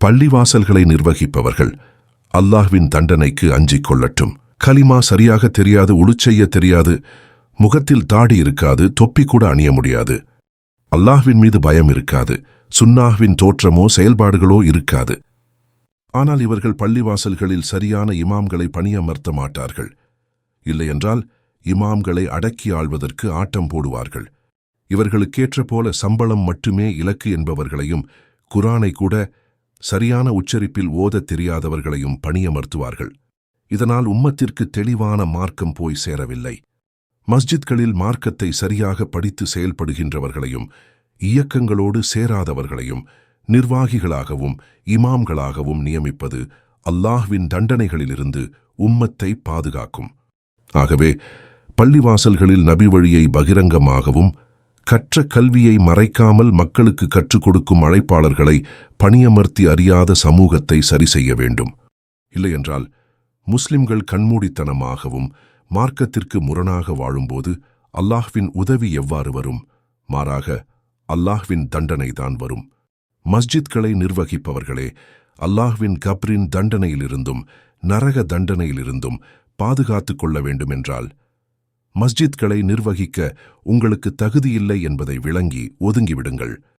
பள்ளிவாசல்களை நிர்வகிப்பவர்கள் அல்லாஹ்வின் தண்டனைக்கு அஞ்சிக் கொள்ளட்டும். கலிமா சரியாக தெரியாது உளுச்செய்ய தெரியாது முகத்தில் தாடி இருக்காது தொப்பி கூட அணிய முடியாது. அல்லாஹ்வின் மீது பயம் இருக்காது சுன்னாஹ்வின் தோற்றமோ செயல்பாடுகளோ இருக்காது. ஆனால் இவர்கள் பள்ளிவாசல்களில் சரியான இமாம்களை பணியமர்த்த மாட்டார்கள். இல்லையென்றால் இமாம்களை அடக்கி ஆள்வதற்கு ஆட்டம் போடுவார்கள். இவர்களுக்கேற்ற போல சம்பளம் மட்டுமே இலக்கு என்பவர்களையும் குரானை கூட சரியான உச்சரிப்பில் ஓதத் தெரியாதவர்களையும் பணியமர்த்துவார்கள். இதனால் உம்மத்திற்கு தெளிவான மார்க்கம் போய் சேரவில்லை. மஸ்ஜித்களில் மார்க்கத்தை சரியாக படித்து செயல்படுகின்றவர்களையும் இயக்கங்களோடு சேராதவர்களையும் நிர்வாகிகளாகவும் இமாம்களாகவும் நியமிப்பது அல்லாஹ்வின் தண்டனைகளிலிருந்து உம்மத்தை பாதுகாக்கும். ஆகவே பள்ளிவாசல்களில் நபி வழியை பகிரங்கமாகவும் கற்ற கல்வியை மறைக்காமல் மக்களுக்கு கற்றுக் கொடுக்கும் அழைப்பாளர்களை பணியமர்த்தி அறியாத சமூகத்தை சரி செய்ய வேண்டும். இல்லையென்றால் முஸ்லிம்கள் கண்மூடித்தனமாகவும் மார்க்கத்திற்கு முரணாக வாழும்போது அல்லாஹ்வின் உதவி எவ்வாறு வரும்? மாறாக அல்லாஹ்வின் தண்டனைதான் வரும். மஸ்ஜித்களை நிர்வகிப்பவர்களே அல்லாஹ்வின் கப்ரின் தண்டனையிலிருந்தும் நரக தண்டனையிலிருந்தும் பாதுகாத்துக் கொள்ள வேண்டுமென்றால் மஸ்ஜித்களை நிர்வகிக்க உங்களுக்கு தகுதியில்லை என்பதை விளங்கி ஒதுங்கிவிடுங்கள்.